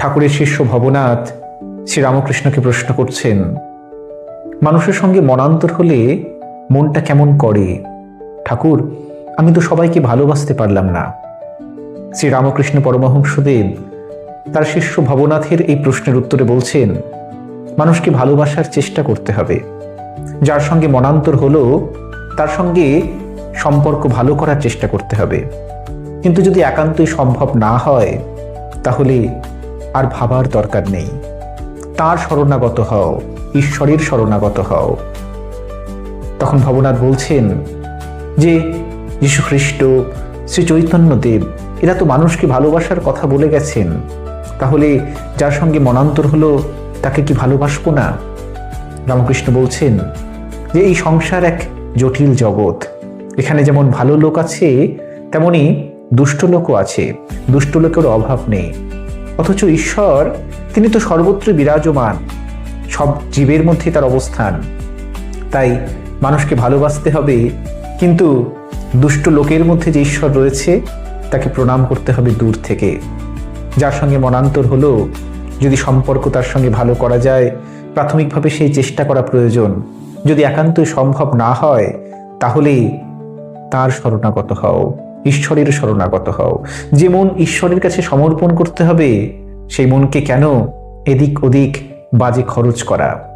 ঠাকুরের শিষ্য ভবনাথ শ্রীরামকৃষ্ণকে প্রশ্ন করছেন, মানুষের সঙ্গে মনান্তর হলে মনটা কেমন করে? ঠাকুর, আমি তো সবাইকে ভালোবাসতে পারলাম না। শ্রীরামকৃষ্ণ পরমহংসদেব তার শিষ্য ভবনাথের এই প্রশ্নের উত্তরে বলছেন, মানুষকে ভালোবাসার চেষ্টা করতে হবে। যার সঙ্গে মনান্তর হলো, তার সঙ্গে সম্পর্ক ভালো করার চেষ্টা করতে হবে। কিন্তু যদি একান্তই সম্ভব না হয়, তাহলে আর ভাবার দরকার নেই। তার শরণাগত হও, ঈশ্বরের শরণাগত হও। তখন ভবনাথ বলছেন, যে যীশু খ্রিস্ট শ্রী চৈতন্যদেব এরা তো মানুষকে ভালোবাসার কথা বলে গেছেন। তাহলে যার সঙ্গে মনান্তর হলো, তাকে কি ভালোবাসবো না? রামকৃষ্ণ বলছেন, যে এই সংসার এক জটিল জগৎ। এখানে যেমন ভালো লোক আছে, তেমনি দুষ্ট লোকও আছে। দুষ্ট লোকের অভাব নেই। অথচ ঈশ্বর, তিনি তো সর্বত্র বিরাজমান, সব জীবের মধ্যে তার অবস্থান। তাই মানুষকে ভালোবাসতে হবে, কিন্তু দুষ্ট লোকের মধ্যে যে ঈশ্বর রয়েছে, তাকে প্রণাম করতে হবে দূর থেকে। যার সঙ্গে মনান্তর হলো, যদি সম্পর্ক তার সঙ্গে ভালো করা যায়, প্রাথমিকভাবে সেই চেষ্টা করা প্রয়োজন। যদি একান্তই সম্ভব না হয় তাহলে তার শরণাগত হও। ঈশ্বরের শরণাগত হও। যে মন ঈশ্বরের কাছে সমর্পণ করতে হবে, সেই মনকে কেন এদিক ওদিক বাজে খরচ করা?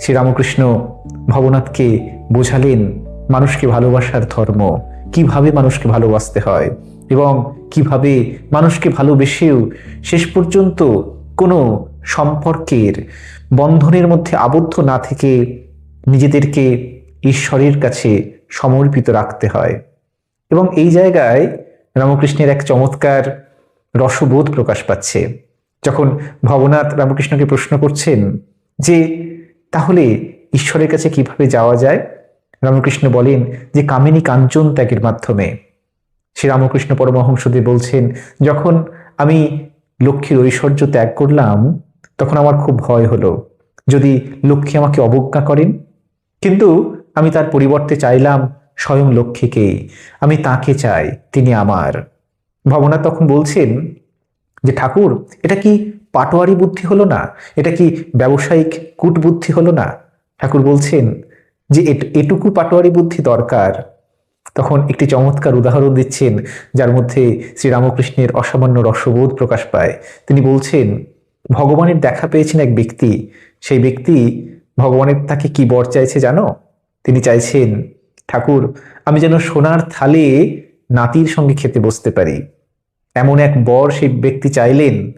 শ্রীরামকৃষ্ণ ভবনাথকে বোঝালেন, মানুষকে ভালোবাসার ধর্ম, কীভাবে মানুষকে ভালোবাসতে হয় এবং কীভাবে মানুষকে ভালোবেসেও শেষ পর্যন্ত কোনো সম্পর্কের বন্ধনের মধ্যে আবদ্ধ না থেকে নিজেদেরকে ঈশ্বরের কাছে সমর্পিত রাখতে হয়। এবং এই জায়গায় রামকৃষ্ণের এক চমৎকার রসবোধ প্রকাশ পাচ্ছে। যখন ভবনাথ রামকৃষ্ণকে প্রশ্ন করছেন যে, তাহলে ঈশ্বরের কাছে কীভাবে যাওয়া যায়? রামকৃষ্ণ বলেন যে, কামিনী কাঞ্চন ত্যাগের মাধ্যমে। শ্রী রামকৃষ্ণ পরমহংসদেব বলছেন, যখন আমি লক্ষ্মীর ঐশ্বর্য ত্যাগ করলাম, তখন আমার খুব ভয় হলো। যদি লক্ষ্মী আমাকে অবজ্ঞা করেন, কিন্তু আমি তার পরিবর্তে চাইলাম স্বয়ং লক্ষ্মীকেই আমি তাকে চাই, তিনি আমার। ভবনা তখন বলছেন যে, ঠাকুর, এটা কি পাটোয়ারি বুদ্ধি হলো না? এটা কি ব্যবসায়িক কূট বুদ্ধি হলো না? ঠাকুর বলছেন যে, এট- এটুকু পাটোয়ারি বুদ্ধি দরকার। তখন একটি চমৎকার উদাহরণ দিচ্ছেন, যার মধ্যে শ্রীরামকৃষ্ণের অসামান্য রসবোধ প্রকাশ পায়। তিনি বলছেন, ভগবানের দেখা পেয়েছেন এক ব্যক্তি। সেই ব্যক্তি ভগবানের তাকে কি বর চাইছে জানো? তিনি চাইছেন ঠাকুর, আমি যেন সোনার থালে নাতির সঙ্গে খেতে বসতে পারি। এমন এক বর সেই ব্যক্তি চাইলেন